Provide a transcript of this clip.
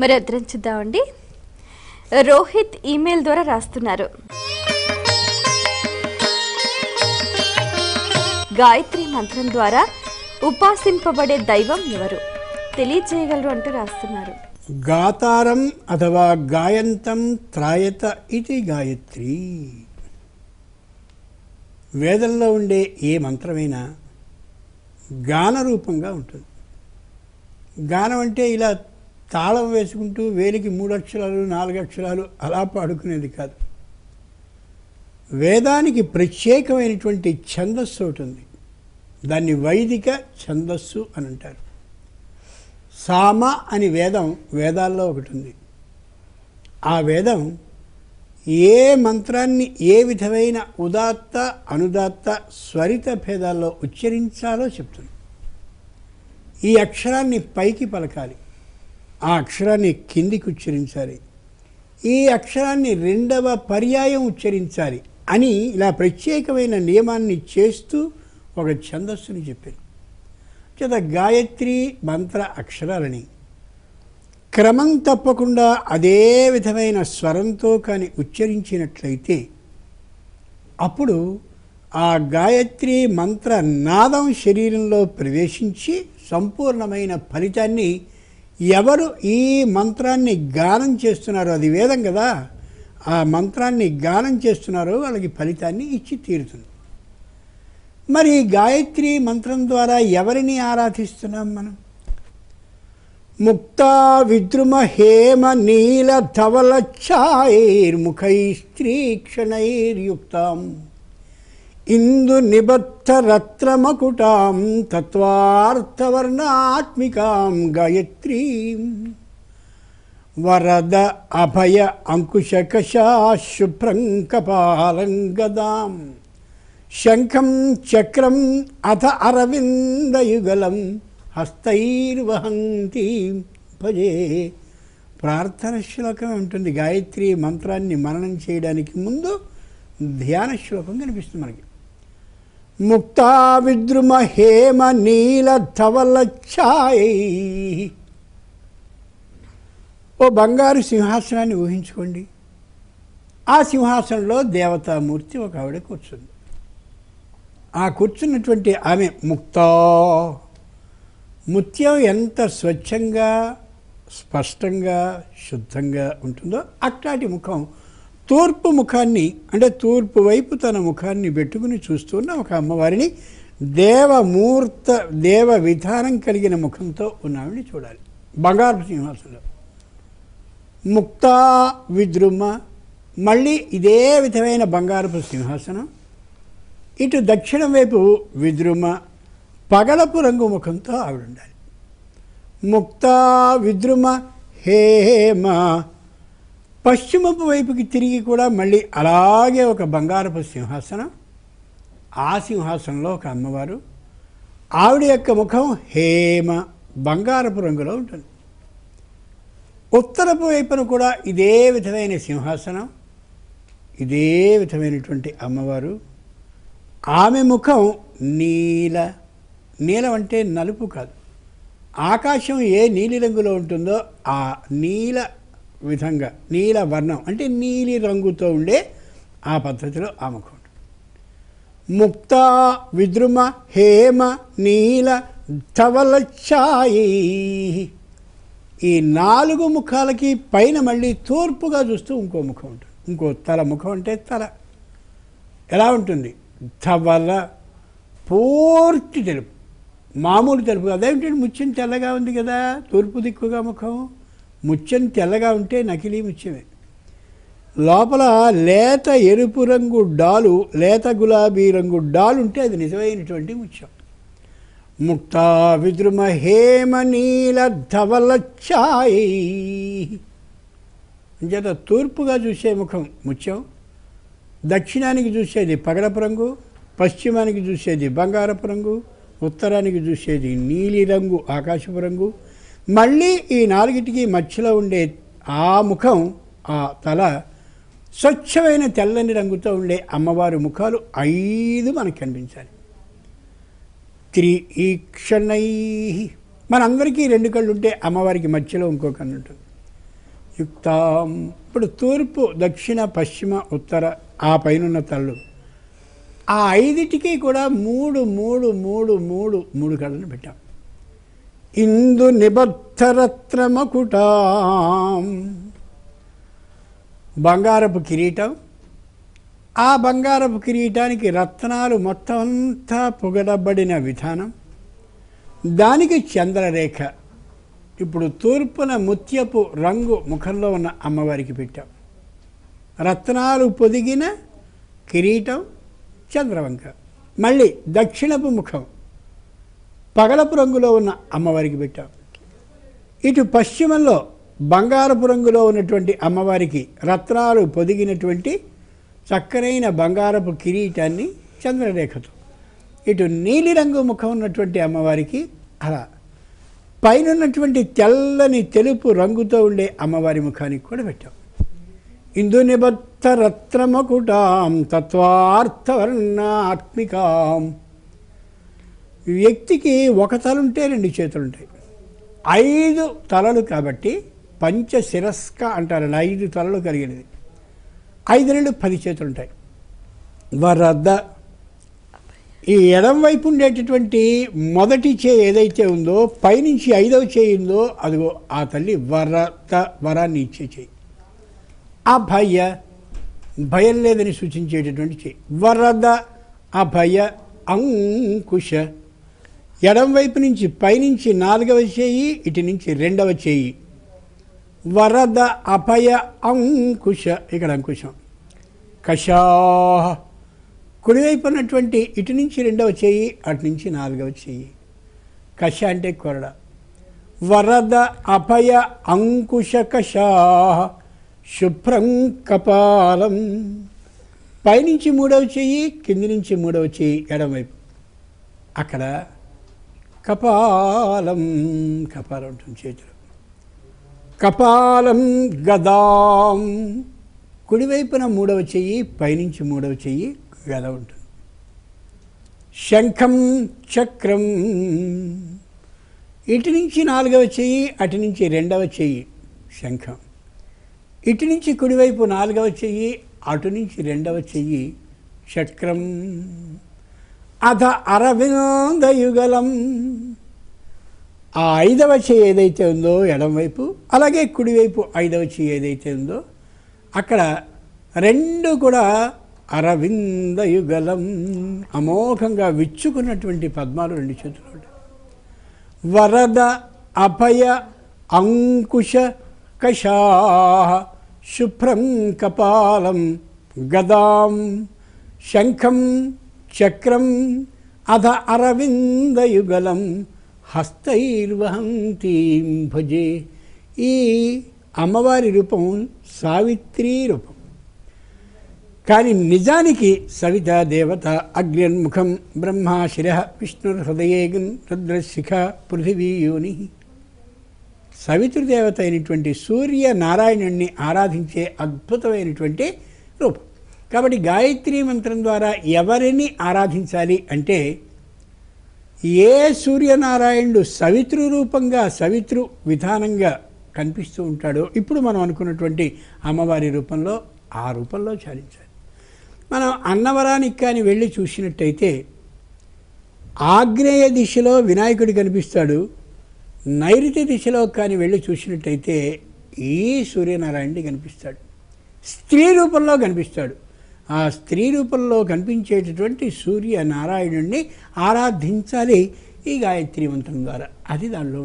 మరి ఉత్తరం చూద్దామండి. రోహిత్ ఈమెయిల్ ద్వారా రాస్తున్నారు. గాయత్రి మంత్రం ద్వారా ఉపాసింపబడే దైవం ఎవరు? తెలియజేయగలరు అంటూ రాస్తున్నారు. గాతారం అథవా గాయంతం త్రాయత ఇది గాయత్రి. వేదంలో ఉండే ఏ మంత్రమైనా గాన రూపంగా ఉంటుంది. గానం అంటే ఇలా తాళం వేసుకుంటూ వేలికి మూడు అక్షరాలు నాలుగు అక్షరాలు అలా పాడుకునేది కాదు. వేదానికి ప్రత్యేకమైనటువంటి ఛందస్సు ఒకటి ఉంది. దాన్ని వైదిక ఛందస్సు అని అంటారు. సామ అని వేదం వేదాల్లో ఒకటి ఉంది. ఆ వేదం ఏ మంత్రాన్ని ఏ విధమైన ఉదాత్త అనుదాత్త స్వరిత భేదాల్లో ఉచ్చరించాలో చెప్తుంది. ఈ అక్షరాన్ని పైకి పలకాలి. ఆ అక్షరాన్ని కిందికి ఉచ్చరించాలి. ఈ అక్షరాన్ని రెండవ పర్యాయం ఉచ్చరించాలి అని ఇలా ప్రత్యేకమైన నియమాన్ని చేస్తూ ఒక ఛందస్సుని చెప్పారు చేత గాయత్రి మంత్ర అక్షరాలని. క్రమం తప్పకుండా అదే విధమైన స్వరంతో కానీ ఉచ్చరించినట్లయితే అప్పుడు ఆ గాయత్రి మంత్ర నాదం శరీరంలో ప్రవేశించి సంపూర్ణమైన ఫలితాన్ని ఎవరు ఈ మంత్రాన్ని గానం చేస్తున్నారో? అది వేదం కదా. ఆ మంత్రాన్ని గానం చేస్తున్నారో వాళ్ళకి ఫలితాన్ని ఇచ్చి తీరుతుంది. మరి గాయత్రి మంత్రం ద్వారా ఎవరిని ఆరాధిస్తున్నాం మనం? ముక్తా విద్రుమ హేమ నీల ధవల ఛాయైర్ముఖై స్త్రీక్షణైర్యుక్తాం ఇందు నిబద్ధరత్నమకుటాం తత్వార్థవర్ణాత్మికాం గాయత్రీం. వరద అభయ అంకుశకషా కపాలం గదాం శంఖం చక్రం అథ అరవిందయుగలం హస్తైర్వహంతి భజే. ప్రార్థన శ్లోకం ఉంటుంది. గాయత్రి మంత్రాన్ని మననం చేయడానికి ముందు ధ్యాన శ్లోకం కనిపిస్తుంది మనకి. ముక్తా విద్రుమ హేమ నీల ధవల ఛాయై. ఓ బంగారు సింహాసనాన్ని ఊహించుకోండి. ఆ సింహాసనంలో దేవతామూర్తి ఒక ఆవిడ కూర్చుంది. ఆ కూర్చున్నటువంటి ఆమె ముక్తా. ముత్యం ఎంత స్వచ్ఛంగా స్పష్టంగా శుద్ధంగా ఉంటుందో అట్లాంటి ముఖం తూర్పు ముఖాన్ని అంటే తూర్పు వైపు తన ముఖాన్ని పెట్టుకుని చూస్తున్న ఒక అమ్మవారిని దేవమూర్త దేవ విధానం కలిగిన ముఖంతో ఉన్నావిని చూడాలి. బంగారు సింహాసనంలో ముక్తా విద్రుమ మళ్ళీ ఇదే విధమైన బంగారపు సింహాసనం. ఇటు దక్షిణం వైపు విద్రుమ పగలపు రంగు ముఖంతో ఆవిడ ఉండాలి ముక్తా విద్రుమ హేమ పశ్చిమపు వైపుకి తిరిగి కూడా మళ్ళీ అలాగే ఒక బంగారపు సింహాసనం ఆ సింహాసనంలో ఒక అమ్మవారు. ఆవిడ యొక్క ముఖం హేమ బంగారపు రంగులో ఉంటుంది. ఉత్తరపు వైపున కూడా ఇదే విధమైన సింహాసనం ఇదే విధమైనటువంటి అమ్మవారు. ఆమె ముఖం నీల నీలం అంటే నలుపు కాదు. ఆకాశం ఏ నీలి రంగులో ఉంటుందో ఆ నీల విధంగా నీల వర్ణం అంటే నీలి రంగుతో ఉండే ఆ పద్ధతిలో ఆ ముఖం ముక్త విద్రుమ హేమ నీల ధవల ఛాయి ఈ నాలుగు ముఖాలకి పైన మళ్ళీ తూర్పుగా చూస్తూ ఇంకో ముఖం ఉంటుంది. ఇంకో తల ముఖం అంటే తల. ఎలా ఉంటుంది? ధవల పూర్తి తెలుపు. మామూలు తెలుపు. అదేమిటి ముచ్చిన తెల్లగా ఉంది కదా తూర్పు దిక్కుగా ముఖం. ముత్యం తెల్లగా ఉంటే నకిలీ ముత్యమే లోపల లేత ఎరుపు రంగు డాలు లేత గులాబీ రంగు డాలు ఉంటే అది నిజమైనటువంటి ముత్యం ముక్తా విద్రుమ హేమ నీల ధవల ఛాయి. అంచేత తూర్పుగా చూసే ముఖం ముత్యం దక్షిణానికి చూసేది పగడపు రంగు పశ్చిమానికి చూసేది బంగారపు రంగు ఉత్తరానికి చూసేది నీలిరంగు ఆకాశపు రంగు మళ్ళీ ఈ నాలుగిటికి మధ్యలో ఉండే ఆ ముఖం ఆ తల స్వచ్ఛమైన తెల్లని రంగుతో ఉండే అమ్మవారి ముఖాలు ఐదు మనకు కనిపించాలి. త్రిఈక్షణై. మనందరికీ రెండు కళ్ళు ఉంటే అమ్మవారికి మధ్యలో ఇంకో కన్ను ఉంటుంది. యుక్తాం. ఇప్పుడు తూర్పు దక్షిణ పశ్చిమ ఉత్తర ఆ పైనున్న తల్లు. ఆ ఐదిటికి కూడా మూడు మూడు మూడు మూడు మూడు కళ్ళను పెట్టాం. ఇందు నిబద్ధరత్నమకుటాం. బంగారపు కిరీటం. ఆ బంగారపు కిరీటానికి రత్నాలు మొత్తం అంతా పొగడబడిన విధానం. దానికి చంద్రరేఖ. ఇప్పుడు తూర్పున ముత్యపు రంగు ముఖంలో ఉన్న అమ్మవారికి పెట్టాం. రత్నాలు పొదిగిన కిరీటం చంద్రవంక. మళ్ళీ దక్షిణపు ముఖం. పగలపు రంగులో ఉన్న అమ్మవారికి పెట్టాం. ఇటు పశ్చిమంలో బంగారపు రంగులో ఉన్నటువంటి అమ్మవారికి రత్నాలు పొదిగినటువంటి చక్కనైన బంగారపు కిరీటాన్ని చంద్రరేఖతో. ఇటు నీలిరంగు ముఖం ఉన్నటువంటి అమ్మవారికి అలా పైన ఉన్నటువంటి తెల్లని తెలుపు రంగుతో ఉండే అమ్మవారి ముఖానికి కూడా పెట్టాం. ఇందు నిబద్ధ రత్నమకుటాం తత్వార్థవర్ణాత్మికాం. వ్యక్తికి ఒక తలుంటే రెండు చేతులు ఉంటాయి ఐదు తలలు కాబట్టి పంచ శిరస్క అంటారండి ఐదు తలలు కలిగినది. ఐదు రెండు పది చేతులు ఉంటాయి వరద ఈ ఎడం వైపు ఉండేటటువంటి మొదటి చేయి ఏదైతే ఉందో పైనుంచి ఐదవ చేయి ఉందో అదిగో ఆ తల్లి వరత వరాన్ని ఇచ్చే చేయి. అభయ భయం లేదని సూచించేటటువంటి చేయి. వరద అభయ అంకుశ ఎడం వైపు నుంచి పైనుంచి నాలుగవ చేయి ఇటు నుంచి రెండవ చేయి. వరద అపయ అంకుశ ఇక్కడ అంకుశం. కషా కుడివైపు ఉన్నటువంటి ఇటు నుంచి రెండవ చేయి అటు నుంచి నాలుగవ చేయి. కష అంటే కొరడ. వరద అపయ అంకుశ కషా శుభ్రం కపాలం. పైనుంచి మూడవ చెయ్యి కింది నుంచి మూడవ చెయ్యి ఎడమవైపు అక్కడ కపాలం కపాలం ఉంటుంది చేతిలో. కపాలం గదాం. కుడివైపున మూడవ చెయ్యి పైనుంచి మూడవ చెయ్యి గద ఉంటుంది. శంఖం చక్రం. ఇటు నుంచి నాలుగవ చెయ్యి అటు నుంచి రెండవ చెయ్యి శంఖం. ఇటు నుంచి కుడివైపు నాలుగవ చెయ్యి అటు నుంచి రెండవ చెయ్యి చక్రం. అధ అరవిందయుగలం. ఆ ఐదవ చెయ్యి ఏదైతే ఉందో ఎడంవైపు అలాగే కుడివైపు ఐదవ చెయ్యి ఏదైతే ఉందో అక్కడ రెండు కూడా అరవిందయుగలం. అమోఘంగా విచ్చుకున్నటువంటి పద్మాలు రెండు చేతులు వరద అభయ అంకుశ కషా శుభ్రం కపాలం గదాం శంఖం చక్రం అధ అరవిందయుగలం హస్తైర్వహంతీం భజే. ఈ అమ్మవారి రూపం సావిత్రి రూపం. కానీ నిజానికి సవిత దేవత అగ్నిర్ముఖం బ్రహ్మాశిర శిర రుద్రశిఖ పృథివీయోని సవితృదేవత అయినటువంటి సూర్య నారాయణుణ్ణి ఆరాధించే అద్భుతమైనటువంటి రూపం. కాబట్టి గాయత్రి మంత్రం ద్వారా ఎవరిని ఆరాధించాలి అంటే ఏ సూర్యనారాయణుడు సవితృ రూపంగా సవితృ విధానంగా కనిపిస్తూ ఉంటాడో ఇప్పుడు మనం అనుకున్నటువంటి అమ్మవారి రూపంలో ఆ రూపంలో చాలించాలి. మనం అన్నవరానికి కానీ వెళ్ళి చూసినట్టయితే ఆగ్నేయ దిశలో వినాయకుడు కనిపిస్తాడు. నైరుతి దిశలో కానీ వెళ్ళి చూసినట్టయితే ఈ సూర్యనారాయణుడు కనిపిస్తాడు. స్త్రీ రూపంలో కనిపిస్తాడు. ఆ స్త్రీ రూపంలో కనిపించేటటువంటి సూర్య నారాయణుడిని ఆరాధించాలి ఈ గాయత్రి మంత్రం ద్వారా. అది దానిలో